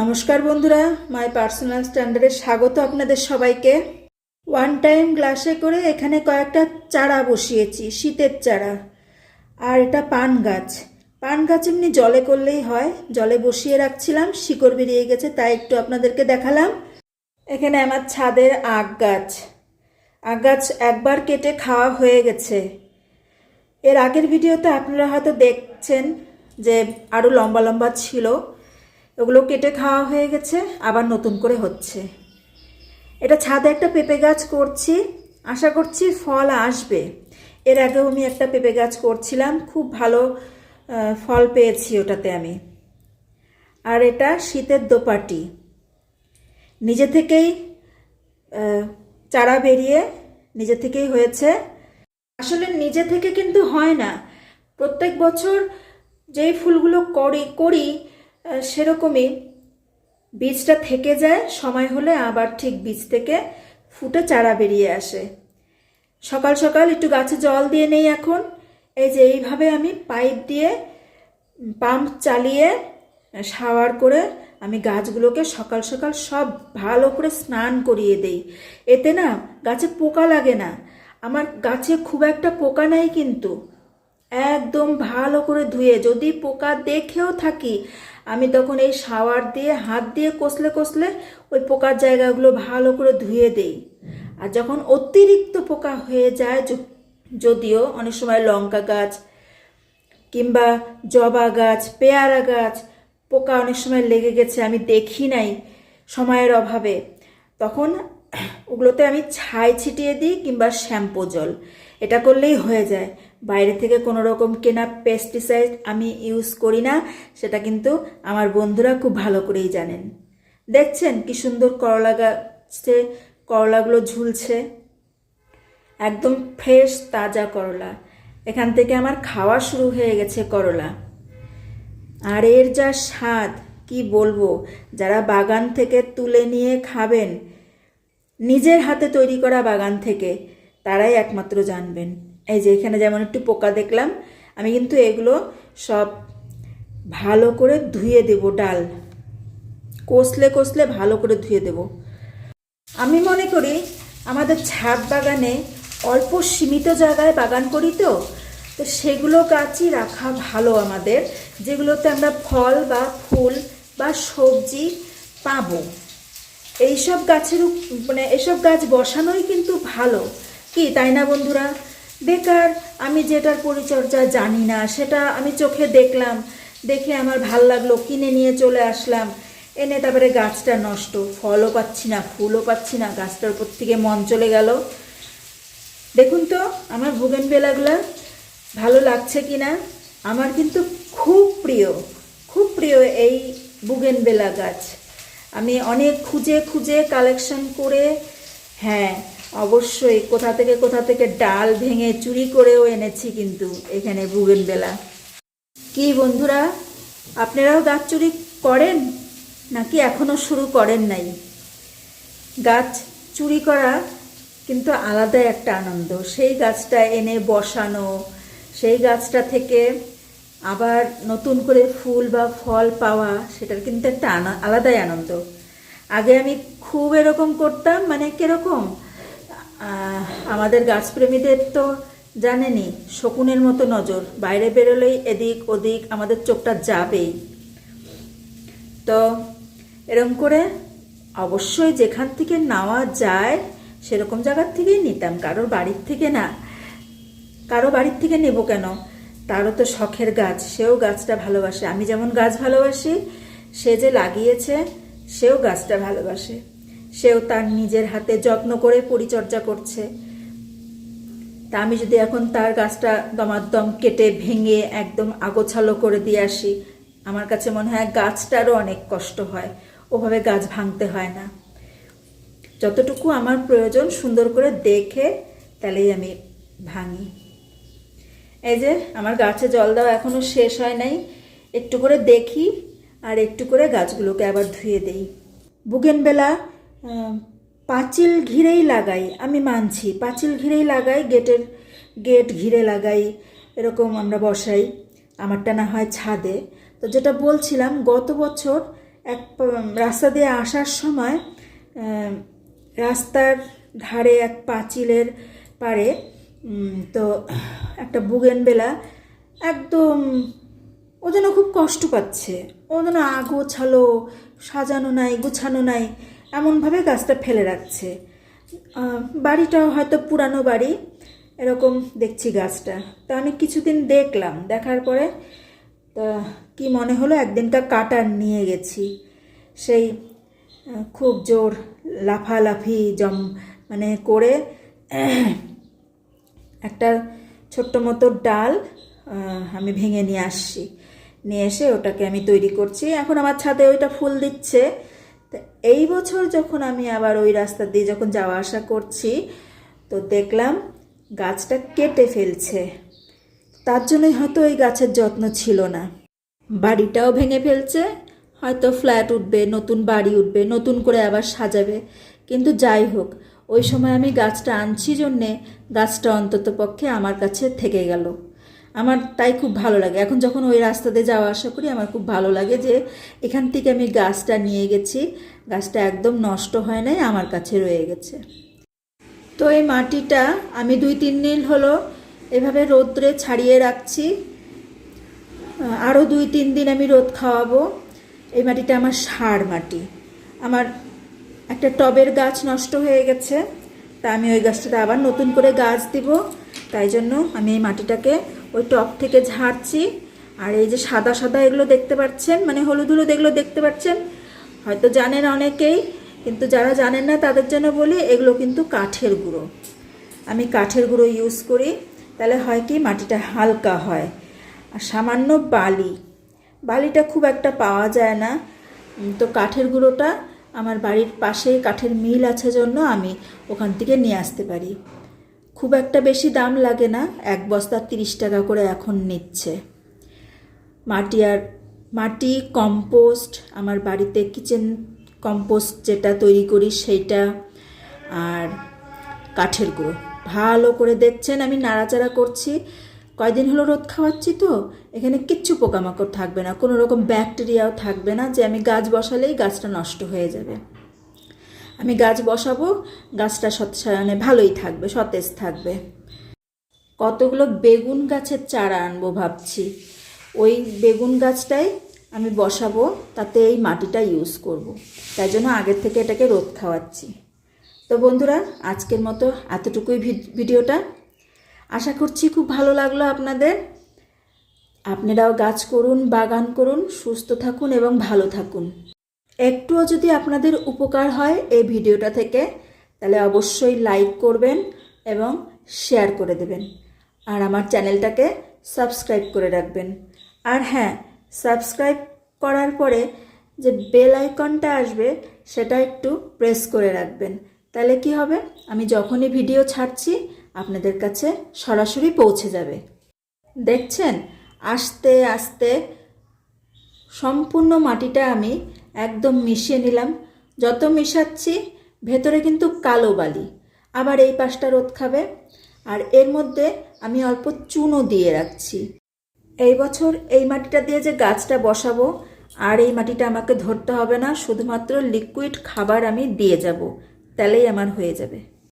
নমস্কার বন্ধুরা, my personal স্ট্যান্ডার্ডে স্বাগত আপনাদের সবাইকে। ওয়ান টাইম গ্লাসে করে এখানে কয়েকটা চারা বসিয়েছি, শীতের চারা। আর এটা পান গাছ। পান গাছ এমনি জলে করলেই হয়, জলে বসিয়ে রাখছিলাম, শিকড় বেরিয়ে গেছে, তাই একটু আপনাদেরকে দেখালাম। এখানে আমার ছাদের আগ গাছ। আগ গাছ একবার কেটে খাওয়া হয়ে গেছে। এর আগের ভিডিওতে আপনারা হয়তো দেখছেন যে আরও লম্বা লম্বা ছিল। ওগুলো কেটে খাওয়া হয়ে গেছে, আবার নতুন করে হচ্ছে। এটা ছাদে একটা পেঁপে গাছ করছি, আশা করছি ফল আসবে। এর আগেও আমি একটা পেঁপে গাছ করছিলাম, খুব ভালো ফল পেয়েছি ওটাতে আমি। আর এটা শীতের দোপাটি। নিজে থেকেই চারা বেরিয়ে নিজে থেকেই হয়েছে। আসলে নিজে থেকে কিন্তু হয় না। প্রত্যেক বছর যেই ফুলগুলো করি করি সেরকমই বীজটা থেকে যায়, সময় হলে আবার ঠিক বীজ থেকে ফুটে চারা বেরিয়ে আসে। সকাল সকাল একটু গাছে জল দিয়ে নেই এখন। এই যে এইভাবে আমি পাইপ দিয়ে পাম্প চালিয়ে শাওয়ার করে আমি গাছগুলোকে সকাল সকাল সব ভালো করে স্নান করিয়ে দেই। এতে না গাছে পোকা লাগে না। আমার গাছে খুব একটা পোকা নাই কিন্তু। একদম ভালো করে ধুয়ে, যদি পোকা দেখেও থাকি, আমি তখন এই শাওয়ার দিয়ে, হাত দিয়ে কষলে কষলে ওই পোকার জায়গাগুলো ভালো করে ধুয়ে দেই। আর যখন অতিরিক্ত পোকা হয়ে যায় যদিও অনেক সময় লঙ্কা গাছ কিংবা জবা গাছ, পেয়ারা গাছ, পোকা অনেক সময় লেগে গেছে, আমি দেখি নাই সময়ের অভাবে, তখন ওগুলোতে আমি ছাই ছিটিয়ে দিই কিংবা শ্যাম্পু জল, এটা করলেই হয়ে যায়। বাইরে থেকে কোনো রকম কেনা পেস্টিসাইড আমি ইউজ করি না, সেটা কিন্তু আমার বন্ধুরা খুব ভালো করেই জানেন। দেখছেন কি সুন্দর করলা গাছে করলাগুলো ঝুলছে? একদম ফ্রেশ তাজা করলা। এখান থেকে আমার খাওয়া শুরু হয়ে গেছে করলা। আর এর যা স্বাদ, কি বলব? যারা বাগান থেকে তুলে নিয়ে খাবেন, নিজের হাতে তৈরি করা বাগান থেকে, তারাই একমাত্র জানবেন। এই যে এখানে যেমন একটু পোকা দেখলাম, আমি কিন্তু এগুলো সব ভালো করে ধুয়ে দেব ডাল। কষলে কষলে ভালো করে ধুয়ে দেব। আমি মনে করি আমাদের ছাদ বাগানে অল্প সীমিত জায়গায় বাগান করি তো তো সেগুলো গাছই রাখা ভালো আমাদের, যেগুলোতে আমরা ফল বা ফুল বা সবজি পাবো। এইসব গাছের মানে এসব গাছ বসানোই কিন্তু ভালো। কি, তাই না বন্ধুরা? বেকার, আমি যেটার পরিচর্যা জানি না, সেটা আমি চোখে দেখলাম, দেখে আমার ভালো লাগল, কিনে নিয়ে চলে আসলাম। এনে তারপরে গাছটা নষ্ট, ফলও পাচ্ছি না, ফুলও পাচ্ছি না, গাছটার উপর থেকে মন চলে গেল। দেখুন তো, আমার ভুগেন বেলাগুলা ভালো লাগছে কি না আমার কিন্তু খুব প্রিয় খুব প্রিয় এই বুগেন বেলা গাছ। আমি অনেক খুঁজে খুঁজে কালেকশন করে হ্যাঁ অবশ্যই কোথা থেকে কোথা থেকে ডাল ভেঙে চুরি করেও এনেছি কিন্তু এখানে বুগেন বেলা কি বন্ধুরা, আপনারাও গাছ চুরি করেন নাকি এখনও শুরু করেন নাই? গাছ চুরি করা কিন্তু আলাদা একটা আনন্দ। সেই গাছটা এনে বসানো, সেই গাছটা থেকে আবার নতুন করে ফুল বা ফল পাওয়া, সেটার কিন্তু একটা আলাদাই আনন্দ। আগে আমি খুব এরকম করতাম মানে কীরকম? আমাদের গাছপ্রেমীদের তো জানেনই শকুনের মতো নজর। বাইরে বেরোলেই এদিক ওদিক আমাদের চোখটা যাবেই। তো এরকম করে অবশ্যই যেখান থেকে নেওয়া যায়, সেরকম জায়গার থেকেই নিতাম। কারোর বাড়ির থেকে না। কারও বাড়ির থেকে নেব কেন? তারও তো শখের গাছ, সেও গাছটা ভালোবাসে। আমি যেমন গাছ ভালোবাসি, সে যে লাগিয়েছে, সেও গাছটা ভালোবাসে। সেও তার নিজের হাতে যত্ন করে পরিচর্যা করছে। তা আমি যদি এখন তার গাছটা দমাদম কেটে ভেঙে একদম আগোছালো করে দিয়ে আসি, আমার কাছে মনে হয় গাছটারও অনেক কষ্ট হয়। ওভাবে গাছ ভাঙতে হয় না। যতটুকু আমার প্রয়োজন সুন্দর করে দেখে তাহলেই আমি ভাঙি। এই যে, আমার গাছে জল দেওয়া এখনও শেষ হয় নাই। একটু করে দেখি আর একটু করে গাছগুলোকে আবার ধুয়ে দেই। বুগেনবেলা পাঁচিল ঘিরেই লাগাই, আমি মানছি। পাঁচিল ঘিরেই লাগাই, গেটের গেট ঘিরে লাগাই, এরকম আমরা বসাই। আমারটা না হয় ছাদে। তো যেটা বলছিলাম, গত বছর এক রাস্তা দিয়ে আসার সময় রাস্তার ধারে এক পাঁচিলের পারে তো একটা বুগেনবেলা একদম ও যেন খুব কষ্ট পাচ্ছে। ও যেন আগোছালো, সাজানো নাই, গুছানো নাই। এমনভাবে গাছটা ফেলে রাখছে। আহ, বাড়িটাও হয়তো পুরানো বাড়ি এরকম দেখছি গাছটা। তা আমি কিছুদিন দেখলাম দেখার পরে তা কি মনে হলো একদিনটা কাটার নিয়ে গেছি। সেই খুব জোর লাফালাফি জম মানে করে একটা ছোট্ট মতো ডাল আমি ভেঙে নিয়ে আসছি। নিয়ে এসে ওটাকে আমি তৈরি করছি। এখন আমার ছাদে ওইটা ফুল দিচ্ছে। এই বছর যখন আমি আবার ওই রাস্তা দিয়ে যখন যাওয়া আসা করছি, তো দেখলাম গাছটা কেটে ফেলছে। তার জন্যই হয়তো ওই গাছের যত্ন ছিল না। বাড়িটাও ভেঙে ফেলছে, হয়তো ফ্ল্যাট উঠবে, নতুন বাড়ি উঠবে, নতুন করে আবার সাজাবে। কিন্তু যাই হোক, ওই সময় আমি গাছটা আনছি জন্যে গাছটা অন্তত পক্ষে আমার কাছে থেকে গেল। আমার তাই খুব ভালো লাগে। এখন যখন ওই রাস্তাতে যাওয়া আসা করি, আমার খুব ভালো লাগে যে এখান থেকে আমি গাছটা নিয়ে গেছি। গাছটা একদম নষ্ট হয় নাই, আমার কাছে রয়ে গেছে। তো এই মাটিটা আমি দুই তিন দিন হলো, এভাবে রৌদ্রে ছাড়িয়ে রাখছি। আরও দুই তিন দিন আমি রোদ খাওয়াবো। এই মাটিটা আমার সার মাটি। আমার একটা টবের গাছ নষ্ট হয়ে গেছে, তা আমি ওই গাছটাতে আবার নতুন করে গাছ দিব। তাই জন্য আমি এই মাটিটাকে ওই টব থেকে ঝাড়ছি। আর এই যে সাদা সাদা এগুলো দেখতে পাচ্ছেন মানে হলুদ হলুদ এগুলো দেখতে পাচ্ছেন, হয়তো জানেন অনেকেই, কিন্তু যারা জানেন না তাদের জন্য বলি এগুলো কিন্তু কাঠের গুঁড়ো। আমি কাঠের গুঁড়ো ইউজ করি, তাহলে হয় কি মাটিটা হালকা হয়। আর সামান্য বালি, বালিটা খুব একটা পাওয়া যায় না। তো কাঠের গুঁড়োটা আমার বাড়ির পাশেই কাঠের মিল আছে জন্য আমি ওখান থেকে নিয়ে আসতে পারি। খুব একটা বেশি দাম লাগে না, এক বস্তা তিরিশ টাকা করে এখন নিচ্ছে। মাটি আর, মাটি, কম্পোস্ট, আমার বাড়িতে কিচেন কম্পোস্ট যেটা তৈরি করি সেইটা, আর কাঠের গুঁড়ো। ভালো করে দেখছেন, আমি নাড়াচাড়া করছি। কয়দিন হলো রোদ খাওয়াচ্ছি তো, এখানে কিচ্ছু পোকামাকড় থাকবে না, কোনো রকম ব্যাকটেরিয়াও থাকবে না যে আমি গাছ বসালেই গাছটা নষ্ট হয়ে যাবে। আমি গাছ বসাবো, গাছটা সৎসায়নে ভালোই থাকবে, সতেজ থাকবে। কতগুলো বেগুন গাছের চারা আনব ভাবছি। ওই বেগুন গাছটাই আমি বসাবো, তাতে এই মাটিটা ইউজ করব। তাই জন্য আগের থেকে এটাকে রোদ খাওয়াচ্ছি। তো বন্ধুরা, আজকের মতো এতটুকুই ভিড- ভিডিওটা। আশা করছি খুব ভালো লাগল আপনাদের। আপনারাও গাছ করুন, বাগান করুন, সুস্থ থাকুন এবং ভালো থাকুন। একটুও যদি আপনাদের উপকার হয় এই ভিডিওটা থেকে, তাহলে অবশ্যই লাইক করবেন এবং শেয়ার করে দেবেন। আর আমার চ্যানেলটাকে সাবস্ক্রাইব করে রাখবেন। আর হ্যাঁ সাবস্ক্রাইব করার পরে যে বেল আইকনটা আসবে, সেটা একটু প্রেস করে রাখবেন। তাহলে কি হবে? আমি যখনই ভিডিও ছাড়ছি, আপনাদের কাছে সরাসরি পৌঁছে যাবে। দেখছেন? আস্তে আস্তে সম্পূর্ণ মাটিটা আমি একদম মিশিয়ে নিলাম। যত মিশাচ্ছি, ভেতরে কিন্তু কালো বালি। আবার এই পাশটা রোদ খাবে। আর এর মধ্যে আমি অল্প চুনও দিয়ে রাখছি। এই বছর এই মাটিটা দিয়ে যে গাছটা বসাবো, আর এই মাটিটা আমাকে ধরতে হবে না। শুধুমাত্র লিকুইড খাবার আমি দিয়ে যাব। তাহলেই আমার হয়ে যাবে।